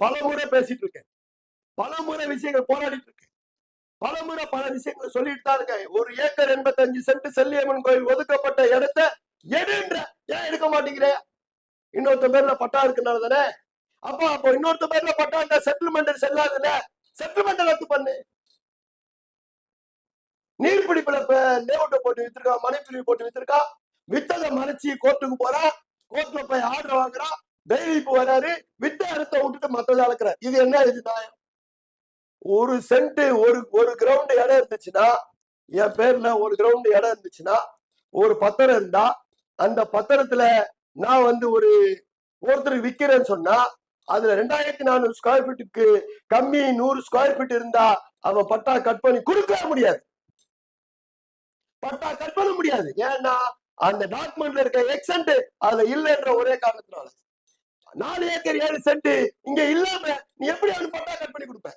பல முறை பேசிட்டு இருக்கேன் பல முறை விஷயங்கள் போராடிட்டு இருக்கேன் பல முறை பல விஷயங்களை சொல்லிட்டு தான் இருக்கேன். ஒரு ஏக்கர் எண்பத்தஞ்சு சென்ட் செல்லியம்மன் கோயில் ஒதுக்கப்பட்ட இடத்த எடுன்ற ஏன் எடுக்க மாட்டேங்கிற? இன்னொருத்த பேர்ல பட்டா இருக்குனால தானே? அப்ப அப்போ இன்னொருத்த பேர்ல பட்டா இருந்தா செட்டில்மெண்ட் செல்லாதுல செட்டில்மெண்ட் ரத்து பண்ணு. நீர்பிடிப்புல லேவுட்டை போட்டு வித்திருக்கா மனைப்பிரிவு போட்டு வித்திருக்கா வித்ததை மறைச்சி கோர்ட்டுக்கு போறான். கோர்ட்ல போய் ஆர்டர் வாங்குறான். டெய்லி வராரு விட்ட அறுத்த விட்டுட்டு மத்ததை அளக்குறாரு இது என்ன இது நியாயம்? ஒரு சென்ட் ஒரு ஒரு கிரவுண்ட் இடம் இருந்துச்சுன்னா என் பேர்ல ஒரு கிரவுண்ட் இடம் இருந்துச்சுன்னா ஒரு பத்திரம் இருந்தா அந்த பத்திரத்துல நான் வந்து ஒரு ஒருத்தருக்கு விக்கிறேன்னு சொன்னா அதுல ரெண்டாயிரத்தி நானூறு ஸ்கொயர் ஃபீட்டுக்கு கம்மி நூறு ஸ்கொயர் ஃபீட் இருந்தா அவன் பட்டா கட் பண்ணி கொடுக்க முடியாது. பட்டா கட் பண்ண முடியாது. ஏன்னா அந்த டாக்குமெண்ட்ல இருக்க எக்ஸன்ட் அதுல இல்லைன்ற ஒரே காரணத்தினால. நாலு ஏக்கர் ஏழு சென்ட் இங்க இல்லாம நீ எப்படி அவனு பட்டா கட் பண்ணி கொடுப்ப?